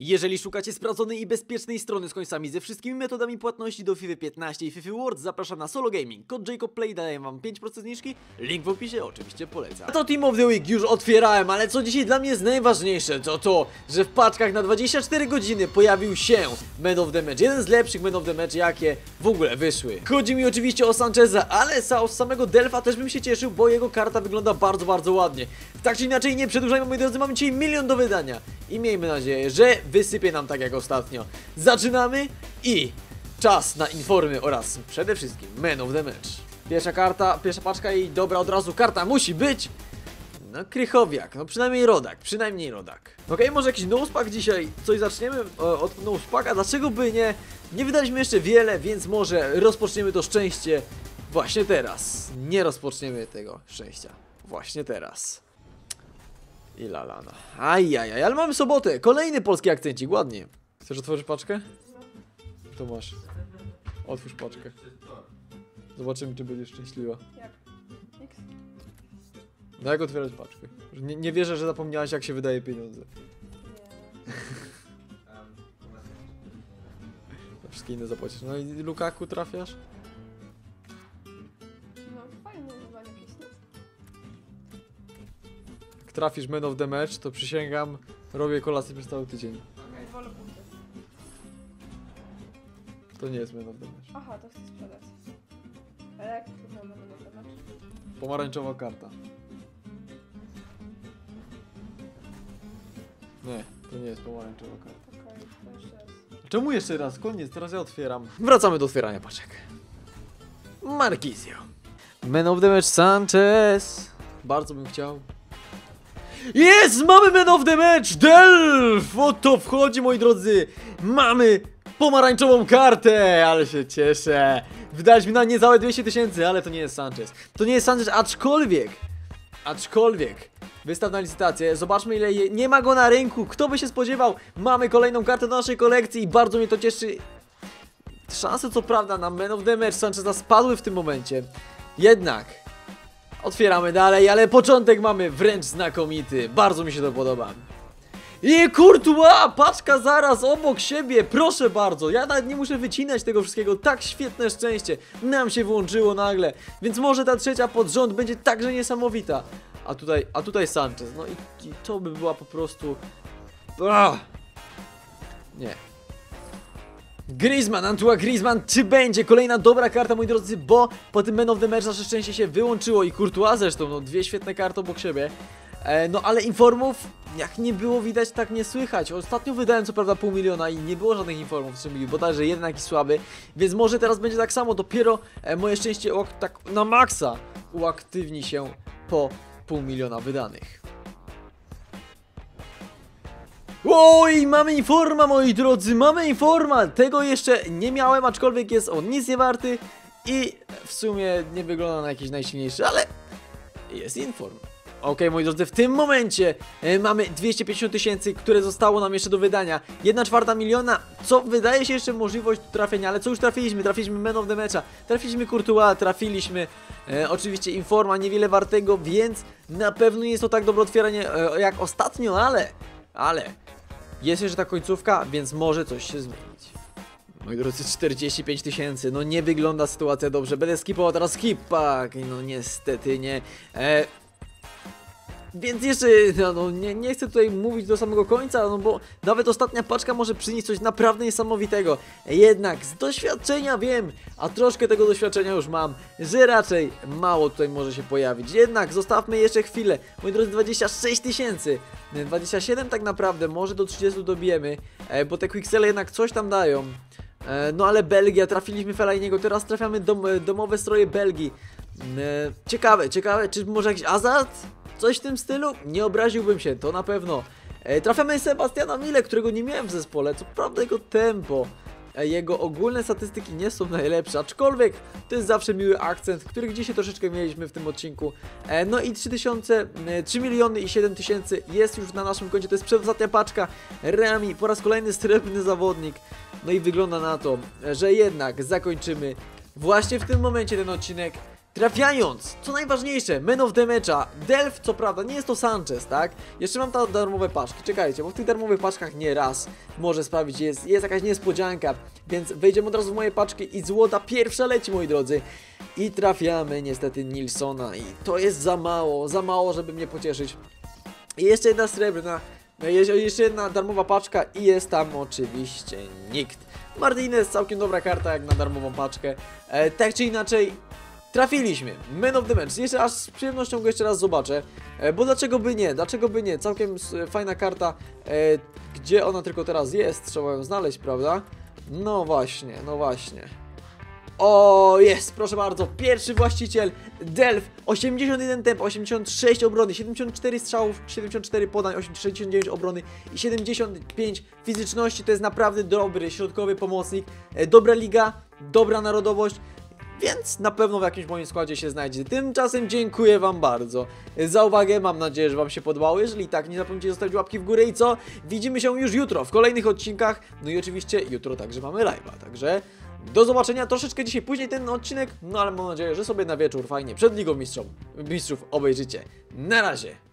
Jeżeli szukacie sprawdzonej i bezpiecznej strony z końcami ze wszystkimi metodami płatności do FIFA 15 i FIFA World, zapraszam na Solo Gaming. Kod Jacob Play daje wam 5% zniżki, link w opisie oczywiście polecam. A to Team of the Week już otwierałem, ale co dzisiaj dla mnie jest najważniejsze, to to, że w paczkach na 24 godziny pojawił się Man of the Match. Jeden z lepszych Man of the Match, jakie w ogóle wyszły. Chodzi mi oczywiście o Sancheza, ale z samego Delfa też bym się cieszył, bo jego karta wygląda bardzo, bardzo ładnie. Tak czy inaczej, nie przedłużajmy, moi drodzy, mamy dzisiaj milion do wydania. I miejmy nadzieję, że wysypie nam tak jak ostatnio. Zaczynamy i czas na informy oraz przede wszystkim Man of the Match. Pierwsza karta, pierwsza paczka i dobra, od razu karta musi być. No Krychowiak, no przynajmniej rodak, przynajmniej rodak. Okej, może jakiś nospack dzisiaj, coś zaczniemy e, od nospacka, dlaczego by nie? Nie wydaliśmy jeszcze wiele, więc może rozpoczniemy to szczęście właśnie teraz. Nie rozpoczniemy tego szczęścia właśnie teraz. I lalana. Ajajaj, ale mamy sobotę. Kolejny polski akcencik, ładnie. Chcesz otworzyć paczkę? To masz. Otwórz paczkę. Zobaczymy, czy będziesz szczęśliwa. Jak? X? No jak otwierać paczkę? Nie, nie wierzę, że zapomniałaś, jak się wydaje pieniądze. Nie. Wszystkie inne zapłacisz. No i Lukaku trafiasz? Jak trafisz man of the match, to przysięgam, robię kolację przez cały tydzień. Wolę punkty. To nie jest man of the match. Aha, to chcę sprzedać. Ale jak wygląda na temat? Pomarańczowa karta. Nie, to nie jest pomarańczowa karta. Okej, to jeszcze raz. Czemu jeszcze raz? Koniec, teraz ja otwieram. Wracamy do otwierania paczek. Marquisio. Man of the match Sanchez. Bardzo bym chciał. Jest! Mamy man of the match! Delf! Oto wchodzi, moi drodzy. Mamy pomarańczową kartę, ale się cieszę. Wydaliśmy na niecałe 200 tysięcy, ale to nie jest Sanchez. To nie jest Sanchez, aczkolwiek, aczkolwiek, wystaw na licytację, zobaczmy ile je... nie ma go na rynku, kto by się spodziewał, mamy kolejną kartę do naszej kolekcji i bardzo mnie to cieszy. Szanse co prawda na Man of the Match Sancheza spadły w tym momencie, jednak otwieramy dalej, ale początek mamy wręcz znakomity, bardzo mi się to podoba. I Courtois, paczka zaraz obok siebie, proszę bardzo, ja nawet nie muszę wycinać tego wszystkiego, tak świetne szczęście nam się włączyło nagle, więc może ta trzecia pod rząd będzie także niesamowita. A tutaj, a tutaj Sanchez, no i, i to by była po prostu... Ach! Nie. Griezmann, Antoine Griezmann, czy będzie kolejna dobra karta, moi drodzy, bo po tym Man of the Match nasze szczęście się wyłączyło i Courtois zresztą, no dwie świetne karty obok siebie. E, no ale informów, jak nie było widać, tak nie słychać. Ostatnio wydałem co prawda pół miliona i nie było żadnych informów, czyli bodajże jeden jakiś słaby, więc może teraz będzie tak samo, dopiero e, moje szczęście tak na maksa uaktywni się po pół miliona wydanych. Oj, mamy informa, moi drodzy, mamy informa! Tego jeszcze nie miałem, aczkolwiek jest on nic nie warty i w sumie nie wygląda na jakiś najsilniejszy, ale jest inform. Okej, moi drodzy, w tym momencie e, mamy 250 tysięcy, które zostało nam jeszcze do wydania. 1 czwarta miliona, co wydaje się jeszcze możliwość trafienia, ale co już trafiliśmy? Trafiliśmy Man of the Matcha, trafiliśmy Courtois, trafiliśmy e, oczywiście Informa, niewiele wartego, więc na pewno nie jest to tak dobre otwieranie e, jak ostatnio, ale, ale jest jeszcze ta końcówka, więc może coś się zmienić. Moi drodzy, 45 tysięcy, no nie wygląda sytuacja dobrze, będę skipował teraz skipak, no niestety nie. E, więc jeszcze, no, no nie, nie chcę tutaj mówić do samego końca, no bo nawet ostatnia paczka może przynieść coś naprawdę niesamowitego. Jednak z doświadczenia wiem, a troszkę tego doświadczenia już mam, że raczej mało tutaj może się pojawić. Jednak zostawmy jeszcze chwilę. Moi drodzy, 26 tysięcy, 27 tak naprawdę, może do 30 dobijemy, e, bo te quicksele jednak coś tam dają. E, no ale Belgia, trafiliśmy Felajniego, teraz trafiamy dom, e, domowe stroje Belgii. Ciekawe, ciekawe, czy może jakiś Azad? Coś w tym stylu? Nie obraziłbym się, to na pewno. E, trafiamy Sebastiana Mille, którego nie miałem w zespole, co prawda jego tempo, e, jego ogólne statystyki nie są najlepsze, aczkolwiek to jest zawsze miły akcent, który gdzieś się troszeczkę mieliśmy w tym odcinku. E, no i 3000, e, 3 miliony i 7 tysięcy jest już na naszym koncie, to jest przedostatnia paczka. Rami, po raz kolejny srebrny zawodnik. No i wygląda na to, że jednak zakończymy właśnie w tym momencie ten odcinek Trafiając, co najważniejsze, men of the matcha, Delf, co prawda, nie jest to Sanchez, tak? Jeszcze mam te darmowe paczki, czekajcie, bo w tych darmowych paczkach nie raz może sprawić, jest, jest jakaś niespodzianka, więc wejdziemy od razu w moje paczki i złota pierwsza leci, moi drodzy. I trafiamy niestety Nilsona i to jest za mało, za mało, żeby mnie pocieszyć. I jeszcze jedna srebrna, no jeszcze jedna darmowa paczka i jest tam oczywiście nikt. Martinez, całkiem dobra karta jak na darmową paczkę. E, tak czy inaczej, trafiliśmy. Man of the match. Jeszcze aż z przyjemnością go jeszcze raz zobaczę. E, bo dlaczego by nie? Dlaczego by nie? Całkiem fajna karta. E, gdzie ona tylko teraz jest? Trzeba ją znaleźć, prawda? No właśnie, no właśnie. O, jest, proszę bardzo, pierwszy właściciel Delf, 81 temp, 86 obrony, 74 strzałów, 74 podań, 69 obrony i 75 fizyczności, to jest naprawdę dobry środkowy pomocnik, e, dobra liga, dobra narodowość, więc na pewno w jakimś moim składzie się znajdzie. Tymczasem dziękuję Wam bardzo za uwagę, mam nadzieję, że Wam się podobało, jeżeli tak, nie zapomnijcie zostawić łapki w górę i co? Widzimy się już jutro w kolejnych odcinkach, no i oczywiście jutro także mamy live'a, także... Do zobaczenia troszeczkę dzisiaj później ten odcinek, no ale mam nadzieję, że sobie na wieczór fajnie przed Ligą Mistrzów, Mistrzów obejrzycie. Na razie!